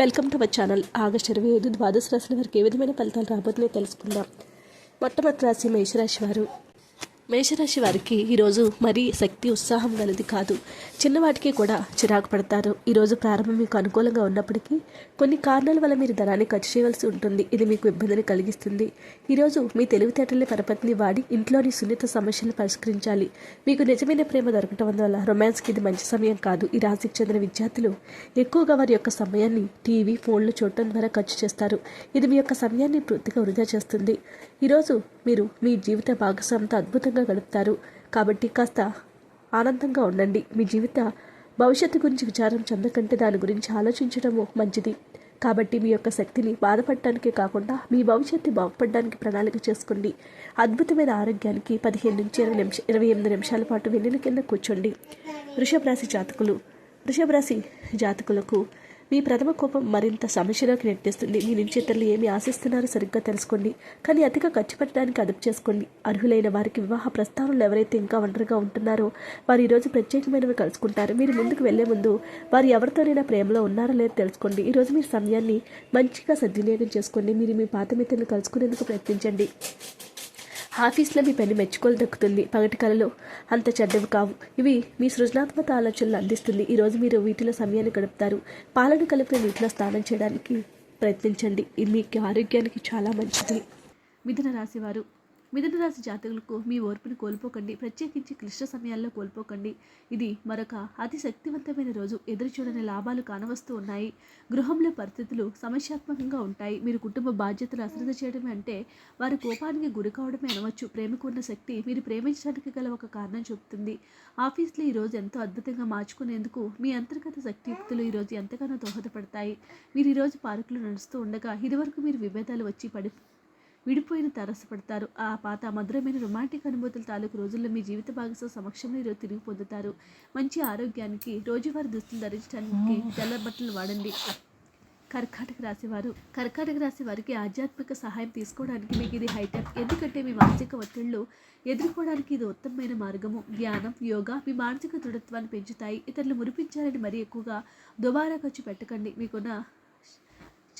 Welcome to our channel. August ఇరవై ఐదు ద్వాదశ రాశుల వారికి ఏ విధమైన ఫలితాలు రాబోతున్నాయో తెలుసుకుందాం. మొట్టమొదటి రాశి మేషరాశి వారు. మేషరాశి వారికి ఈరోజు మరీ శక్తి ఉత్సాహం గలది కాదు. చిన్నవాటికి కూడా చిరాకు పడతారు. ఈరోజు ప్రారంభం మీకు అనుకూలంగా ఉన్నప్పటికీ కొన్ని కారణాల వల్ల మీరు ధనాన్ని ఖర్చు చేయవలసి ఉంటుంది. ఇది మీకు ఇబ్బందిని కలిగిస్తుంది. ఈరోజు మీ తెలివితేటల్ని పరపతిని వాడి ఇంట్లోని సున్నిత సమస్యలను పరిష్కరించాలి. మీకు నిజమైన ప్రేమ దొరకటం వల్ల రొమాన్స్కి ఇది మంచి సమయం కాదు. ఈ రాశికి చెందిన విద్యార్థులు ఎక్కువగా వారి యొక్క సమయాన్ని టీవీ ఫోన్లు చూడటం ద్వారా ఖర్చు చేస్తారు. ఇది మీ యొక్క సమయాన్ని పూర్తిగా వృధా చేస్తుంది. ఈరోజు మీరు మీ జీవిత భాగస్వామితో అద్భుతంగా గడుపుతారు. కాబట్టి కాస్త ఆనందంగా ఉండండి. మీ జీవిత భవిష్యత్తు గురించి విచారం చెందకంటే దాని గురించి ఆలోచించడము మంచిది. కాబట్టి మీ యొక్క శక్తిని బాధపడటానికే కాకుండా మీ భవిష్యత్తు బాగుపడడానికి ప్రణాళిక చేసుకోండి. అద్భుతమైన ఆరోగ్యానికి పదిహేను నుంచి ఇరవై నిమిష ఇరవై ఎనిమిది నిమిషాల పాటు వెన్నెల కింద కూర్చోండి. వృషభ రాశి జాతకులు. వృషభ రాశి జాతకులకు మీ ప్రథమ కోపం మరింత సమస్యలోకి నెట్టేస్తుంది. మీ నుంచి ఇతరులు ఏమి ఆశిస్తున్నారో సరిగ్గా తెలుసుకోండి. కానీ అతిగా ఖర్చు పెట్టడానికి అదుపు చేసుకోండి. అర్హులైన వారికి వివాహ ప్రస్తావనలు ఎవరైతే ఇంకా ఒంటరిగా ఉంటున్నారో వారు ఈరోజు ప్రత్యేకమైనవి కలుసుకుంటారు. మీరు ముందుకు వెళ్ళే ముందు వారు ఎవరితోనైనా ప్రేమలో ఉన్నారో లేదో తెలుసుకోండి. ఈరోజు మీ సమయాన్ని మంచిగా సద్వినియోగం చేసుకోండి. మీరు మీ పాత మిత్రులను కలుసుకునేందుకు ప్రయత్నించండి. ఆఫీస్లో మీ పని మెచ్చుకోలు దక్కుతుంది. పగటి కళలు అంత చెడ్డవి కావు. ఇవి మీ సృజనాత్మక ఆలోచనలు అందిస్తుంది. ఈరోజు మీరు వీటిలో సమయాన్ని గడుపుతారు. పాలను కలిపిన నీటిలో స్నానం చేయడానికి ప్రయత్నించండి. ఇది మీకు ఆరోగ్యానికి చాలా మంచిది. మిథున రాశివారు మిథున రాశి జాతకులకు మీ ఓర్పుని కోల్పోకండి. ప్రత్యేకించి క్లిష్ట సమయాల్లో కోల్పోకండి. ఇది మరొక అతి శక్తివంతమైన రోజు. ఎదురు చూడని లాభాలు కానవస్తూ ఉన్నాయి. గృహంలో పరిస్థితులు సమస్యాత్మకంగా ఉంటాయి. మీరు కుటుంబ బాధ్యతలు అశ్రద్ధ చేయడమే అంటే వారి కోపానికి గురి కావడమే అనవచ్చు. ప్రేమకు ఉన్న శక్తి మీరు ప్రేమించడానికి గల ఒక కారణం చెబుతుంది. ఆఫీస్లో ఈరోజు ఎంతో అద్భుతంగా మార్చుకునేందుకు మీ అంతర్గత శక్తియుక్తులు ఈరోజు ఎంతగానో దోహదపడతాయి. మీరు ఈరోజు పార్కులు నడుస్తూ ఉండగా ఇదివరకు మీరు విభేదాలు వచ్చి పడి విడిపోయిన తరసపడతారు ఆ పాత మధురమైన రొమాంటిక్ అనుభూతుల తాలూకు రోజుల్లో మీ జీవిత భాగస్వామి సమక్షంలో ఈరోజు తిరిగి పొందుతారు. మంచి ఆరోగ్యానికి రోజువారీ దుస్తులు ధరించడానికి తెల్ల బట్టలు వాడండి. కర్కాటక రాశి వారు కర్కాటక రాశి వారికి ఆధ్యాత్మిక సహాయం తీసుకోవడానికి మీకు ఇది హైటెక్ ఎందుకంటే మీ మానసిక ఒత్తిళ్ళు ఎదుర్కోవడానికి ఇది ఉత్తమమైన మార్గము. ధ్యానం యోగా మీ మానసిక దృఢత్వాన్ని పెంచుతాయి. ఇతరులు మురిపించాలని మరీ ఎక్కువగా దుబారా ఖర్చు పెట్టకండి. మీకున్న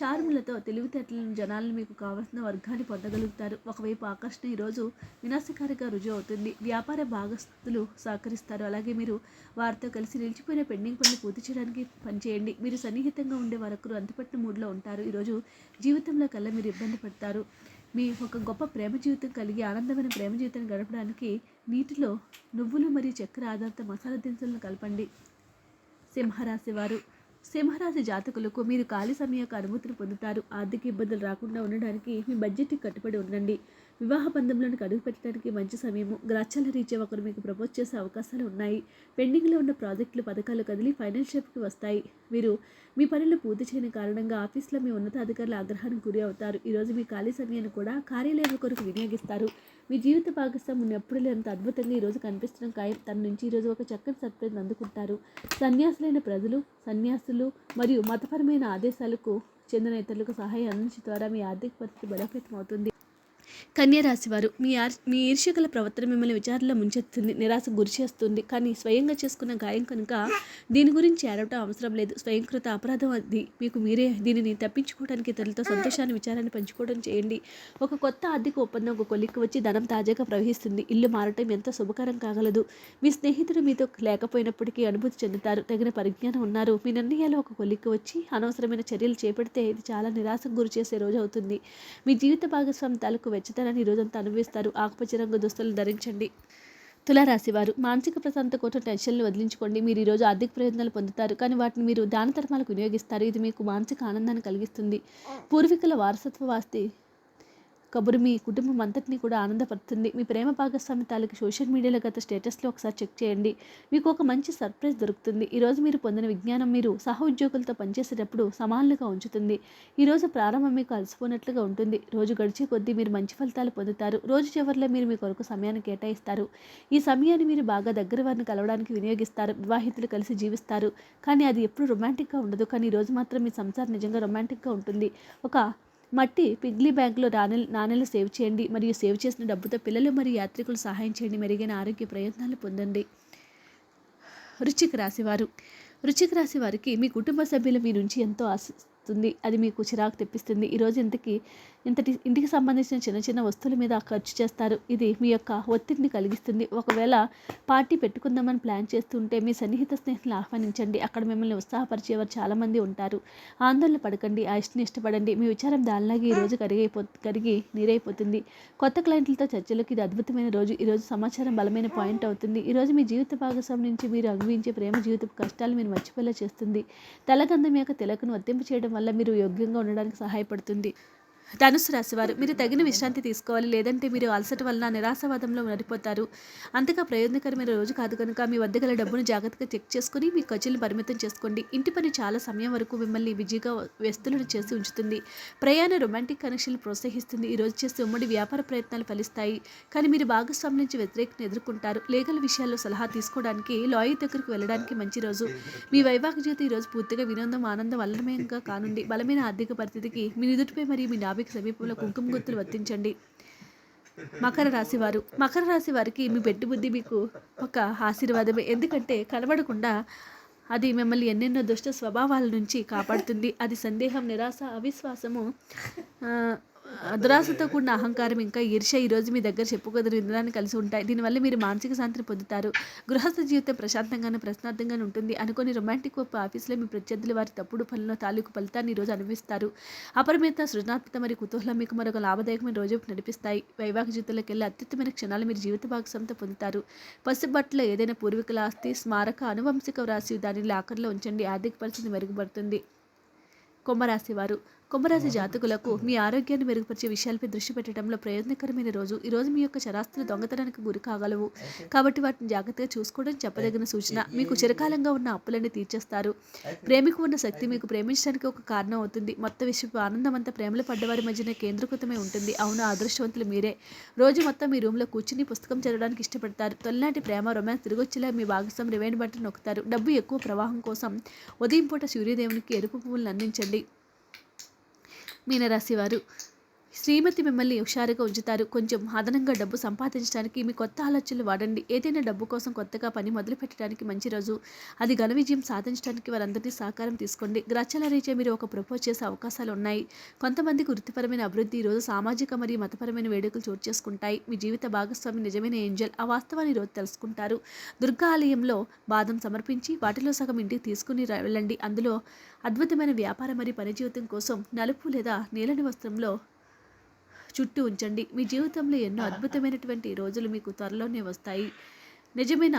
చార్ములతో తెలివితేటలను జనాలను మీకు కావలసిన వర్గాన్ని పొందగలుగుతారు. ఒకవైపు ఆకర్షణ ఈరోజు వినాశకారిగా రుజువు అవుతుంది. వ్యాపార భాగస్తులు సహకరిస్తారు. అలాగే మీరు వారితో కలిసి నిలిచిపోయిన పెండింగ్ పనులు పూర్తి చేయడానికి పనిచేయండి. మీరు సన్నిహితంగా ఉండే వరకు అంతపట్టిన మూడ్లో ఉంటారు. ఈరోజు జీవితంలో కల్లా మీరు ఇబ్బంది పడతారు. మీ ఒక గొప్ప ప్రేమ జీవితం కలిగి ఆనందమైన ప్రేమ జీవితం గడపడానికి నీటిలో నువ్వులు మరియు చక్కెర ఆధారిత మసాలా దినుసులను కలపండి. సింహరాశి వారు సింహరాశి జాతకులకు మీరు ఖాళీ సమయానికి యొక్క అనుమతిని పొందుతారు. ఆర్థిక ఇబ్బందులు రాకుండా ఉండడానికి మీ బడ్జెట్కి కట్టుబడి ఉండండి. వివాహ బంధంలోనికి అడుగు పెట్టడానికి మంచి సమయము గ్రాచాల రీత్యా ఒకరు మీకు ప్రపోజ్ చేసే అవకాశాలు ఉన్నాయి. పెండింగ్లో ఉన్న ప్రాజెక్టులు పథకాలు కదిలి ఫైనాన్షియల్కి వస్తాయి. మీరు మీ పనులు పూర్తి చేయని కారణంగా ఆఫీస్లో మీ ఉన్నతాధికారుల ఆగ్రహానికి గురి అవుతారు. ఈరోజు మీ ఖాళీ సమయాన్ని కూడా కార్యాలయం కొరకు వినియోగిస్తారు. మీ జీవిత భాగస్వామి ఎప్పుడు లేనంత అద్భుతంగా ఈరోజు కనిపిస్తున్న ఖాయం తన నుంచి ఈరోజు ఒక చక్కని సర్ప్రైజ్ అందుకుంటారు. సన్యాసులైన ప్రజలు సన్యాసులు మరియు మతపరమైన ఆదేశాలకు చెందిన ఇతరులకు సహాయం అందించడం ద్వారా మీ ఆర్థిక పరిస్థితి బలోపేతం అవుతుంది కన్యా రాశివారు మీ ఆర్ మీ ఈర్ష్యగల ప్రవర్తన మిమ్మల్ని విచారణలో ముంచెత్తుంది నిరాశ గురి చేస్తుంది. కానీ స్వయంగా చేసుకున్న గాయం కనుక దీని గురించి ఏడవటం అవసరం లేదు. స్వయంకృత అపరాధం అది. మీకు మీరే దీనిని తప్పించుకోవడానికి ఇతరులతో సంతోషాన్ని విచారాన్ని పంచుకోవడం చేయండి. ఒక కొత్త ఆర్థిక ఒప్పందం ఒక కొలిక్కి వచ్చి ధనం తాజాగా ప్రవహిస్తుంది. ఇల్లు మారటం ఎంతో శుభకరం కాగలదు. మీ స్నేహితుడు మీతో లేకపోయినప్పటికీ అనుభూతి చెందుతారు. తగిన పరిజ్ఞానం ఉన్నారు. మీ నిర్ణయాలు ఒక కొలిక్కి వచ్చి అనవసరమైన చర్యలు చేపడితే ఇది చాలా నిరాశకు గురి చేసే రోజు అవుతుంది. మీ జీవిత భాగస్వామి తాలూకు వెచ్చతనాన్ని ఈ రోజంతా అనుభవిస్తారు. ఆకుపచ్చ రంగు దుస్తులు ధరించండి. తులారాశి వారు మానసిక ప్రశాంతత కోసం టెన్షన్లు వదిలించుకోండి. మీరు ఈరోజు ఆర్థిక ప్రయోజనాలు పొందుతారు. కానీ వాటిని మీరు దాన ధర్మాలకు వినియోగిస్తారు. ఇది మీకు మానసిక ఆనందాన్ని కలిగిస్తుంది. పూర్వీకుల వారసత్వ వాస్తి కబురు మీ కుటుంబం అంతటినీ కూడా ఆనందపడుతుంది మీ ప్రేమ భాగస్వామి తాలూకు సోషల్ మీడియాలో గత స్టేటస్లో ఒకసారి చెక్ చేయండి. మీకు ఒక మంచి సర్ప్రైజ్ దొరుకుతుంది. ఈరోజు మీరు పొందిన విజ్ఞానం మీరు సహ ఉద్యోగులతో పనిచేసేటప్పుడు సమానులుగా ఉంచుతుంది. ఈరోజు ప్రారంభం మీకు అలసిపోయినట్లుగా ఉంటుంది. రోజు గడిచే కొద్దీ మీరు మంచి ఫలితాలు పొందుతారు. రోజు చివరిలో మీరు మీ కొరకు సమయాన్ని కేటాయిస్తారు. ఈ సమయాన్ని మీరు బాగా దగ్గర వారిని కలవడానికి వినియోగిస్తారు. వివాహితులు కలిసి జీవిస్తారు. కానీ అది ఎప్పుడు రొమాంటిక్గా ఉండదు. కానీ ఈ రోజు మాత్రం మీ సంసారం నిజంగా రొమాంటిక్గా ఉంటుంది. ఒక మట్టి పిగ్లీ బ్యాంక్లో నాణెలు నాణెలు సేవ్ చేయండి. మరియు సేవ్ చేసిన డబ్బుతో పిల్లలు మరియు యాత్రికులు సహాయం చేయండి. మెరుగైన ఆరోగ్య ప్రయత్నాలు పొందండి. వృశ్చిక రాశివారు వృశ్చిక రాశి వారికి మీ కుటుంబ సభ్యులు మీ నుంచి ఎంతో ఆశ వస్తుంది అది మీకు చిరాకు తెప్పిస్తుంది. ఈరోజు ఇంతకి ఇంతటి ఇంటికి సంబంధించిన చిన్న చిన్న వస్తువుల మీద ఖర్చు చేస్తారు. ఇది మీ యొక్క ఒత్తిడిని కలిగిస్తుంది. ఒకవేళ పార్టీ పెట్టుకుందామని ప్లాన్ చేస్తుంటే మీ సన్నిహిత స్నేహితులను ఆహ్వానించండి. అక్కడ మిమ్మల్ని ఉత్సాహపరిచేవారు చాలామంది ఉంటారు. ఆందోళన పడకండి ఆ ఇష్టని ఇష్టపడండి. మీ విచారం దానిలాగే ఈరోజు కరిగైపో కరిగి నీరైపోతుంది. కొత్త క్లయింట్లతో చర్చలకు ఇది అద్భుతమైన రోజు. ఈరోజు సమాచారం బలమైన పాయింట్ అవుతుంది. ఈరోజు మీ జీవిత భాగస్వామి నుంచి మీరు అనుభవించే ప్రేమ జీవిత కష్టాలు మీరు మర్చిపోయేలా చేస్తుంది. తెల్లగంధం యొక్క తిలకను వర్తింపు చేయడం వల్ల మీరు యోగ్యంగా ఉండడానికి సహాయపడుతుంది. ధనుసు రాశివారు మీరు తగిన విశ్రాంతి తీసుకోవాలి. లేదంటే మీరు అలసట వలన నిరాశవాదంలో నడిపోతారు అంతగా ప్రయోజనకరమైన రోజు కాదు కనుక మీ వద్ద గల డబ్బును జాగ్రత్తగా చెక్ చేసుకుని మీ ఖర్చులను పరిమితం చేసుకోండి. ఇంటి పని చాలా సమయం వరకు మిమ్మల్ని బిజీగా వ్యస్తులను చేసి ఉంచుతుంది. ప్రయాణ రొమాంటిక్ కనెక్షన్లు ప్రోత్సహిస్తుంది. ఈ రోజు చేసే ఉమ్మడి వ్యాపార ప్రయత్నాలు ఫలిస్తాయి. కానీ మీరు భాగస్వామి నుంచి వ్యతిరేకతను ఎదుర్కొంటారు. లీగల్ విషయాల్లో సలహా తీసుకోవడానికి లాయర్ దగ్గరకు వెళ్ళడానికి మంచి రోజు. మీ వైవాహిక జీవితం ఈ రోజు పూర్తిగా వినోదం ఆనందం అల్లమయంగా కానుండి బలమైన ఆర్థిక పరిస్థితికి మీ నిదుటిపై మరియు మీ నాభికి సమీపంలో కుంకుమ గుర్తులు వర్తించండి. మకర రాశి వారు. మకర రాశి వారికి మీ పెట్టుబుద్ధి మీకు ఒక ఆశీర్వాదమే. ఎందుకంటే కనబడకుండా అది మిమ్మల్ని ఎన్నెన్నో దుష్ట స్వభావాల నుంచి కాపాడుతుంది. అది సందేహం నిరాశ అవిశ్వాసము ఆ, కూడిన అహంకారం ఇంకా ఈర్ష ఈరోజు మీ దగ్గర చెప్పుకోదరు ఇంద్రాన్ని కలిసి ఉంటాయి. దీనివల్ల మీరు మానసిక శాంతిని పొందుతారు. గృహస్థ జీవితం ప్రశాంతంగానే ప్రశ్నార్థంగానే ఉంటుంది. అనుకుని రొమాంటిక్ ఒప్ప ఆఫీసులో మీ ప్రత్యర్థులు వారి తప్పుడు పనుల తాలూకు ఫలితాన్ని ఈరోజు అనుభవిస్తారు. అపరిమిత సృజనాత్మక మరియు కుతూహలం మీకు మరొక లాభదాయకమైన రోజు నడిపిస్తాయి. వైవాహిక జీవితంలోకి వెళ్ళి అత్యుత్తమైన క్షణాలు మీరు జీవిత భాగస్వామితో పొందుతారు. పసుబట్టలో ఏదైనా పూర్వీకుల ఆస్తి స్మారక అనువంశిక రాశి దానిని లాకర్లో ఉంచండి. ఆర్థిక పరిస్థితి మెరుగుపడుతుంది. కుంభరాశి వారు కుంభరాశి జాతకులకు మీ ఆరోగ్యాన్ని మెరుగుపరిచే విషయాలపై దృష్టి పెట్టడంలో ప్రయోజనకరమైన రోజు. ఈరోజు మీ యొక్క చరాస్తులు దొంగతనానికి గురి కాగలవు. కాబట్టి వాటిని జాగ్రత్తగా చూసుకోవడం చెప్పదగిన సూచన. మీకు చిరకాలంగా ఉన్న అప్పులన్నీ తీర్చేస్తారు. ప్రేమికు ఉన్న శక్తి మీకు ప్రేమించడానికి ఒక కారణం అవుతుంది. మొత్తం విషయపు ఆనందం అంతా ప్రేమలో పడ్డవారి మధ్యన కేంద్రీకృతమై ఉంటుంది. అవును అదృష్టవంతులు మీరే. రోజు మొత్తం మీ రూమ్లో కూర్చుని పుస్తకం చదవడానికి ఇష్టపడతారు. తొలినాటి ప్రేమ రొమాన్స్ తిరిగొచ్చేలా మీ భాగస్వామి రివైండ్ బట్టను నొక్కుతారు. డబ్బు ఎక్కువ ప్రవాహం కోసం ఉదయం పూట సూర్యదేవునికి ఎరుపు పువ్వులను అందించండి. మీనరాశి వారు. శ్రీమతి మిమ్మల్ని హుషారుగా ఉంచుతారు. కొంచెం అదనంగా డబ్బు సంపాదించడానికి మీ కొత్త ఆలోచనలు వాడండి. ఏదైనా డబ్బు కోసం కొత్తగా పని మొదలు పెట్టడానికి మంచి రోజు. అది ఘన విజయం సాధించడానికి వారందరినీ సహకారం తీసుకోండి. గ్రచ్చల రీచే మీరు ఒక ప్రపోజ్ చేసే అవకాశాలు ఉన్నాయి. కొంతమందికి వృత్తిపరమైన అభివృద్ధి ఈరోజు రోజు సామాజిక మరియు మతపరమైన వేడుకలు చోటు చేసుకుంటాయి. మీ జీవిత భాగస్వామి నిజమైన ఏంజల్. ఆ వాస్తవాన్ని రోజు తెలుసుకుంటారు. దుర్గా ఆలయంలో బాదం సమర్పించి వాటిలో సగం ఇంటికి తీసుకుని వెళ్ళండి. అందులో అద్భుతమైన వ్యాపార మరియు పని జీవితం కోసం నలుపు లేదా నీలని వస్త్రంలో చుట్టూ ఉంచండి. మీ జీవితంలో ఎన్నో అద్భుతమైనటువంటి రోజులు మీకు త్వరలోనే వస్తాయి. నిజమైన?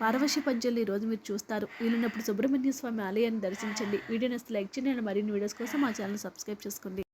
పారవశ్య పంచలు ఈ రోజు మీరు చూస్తారు. వీలున్నప్పుడు సుబ్రహ్మణ్య స్వామి ఆలయాన్ని దర్శించండి. వీడియో నచ్చితే లైక్ చేయండి. మరిన్ని వీడియోస్ కోసం మా ఛానల్ సబ్స్క్రైబ్ చేసుకోండి.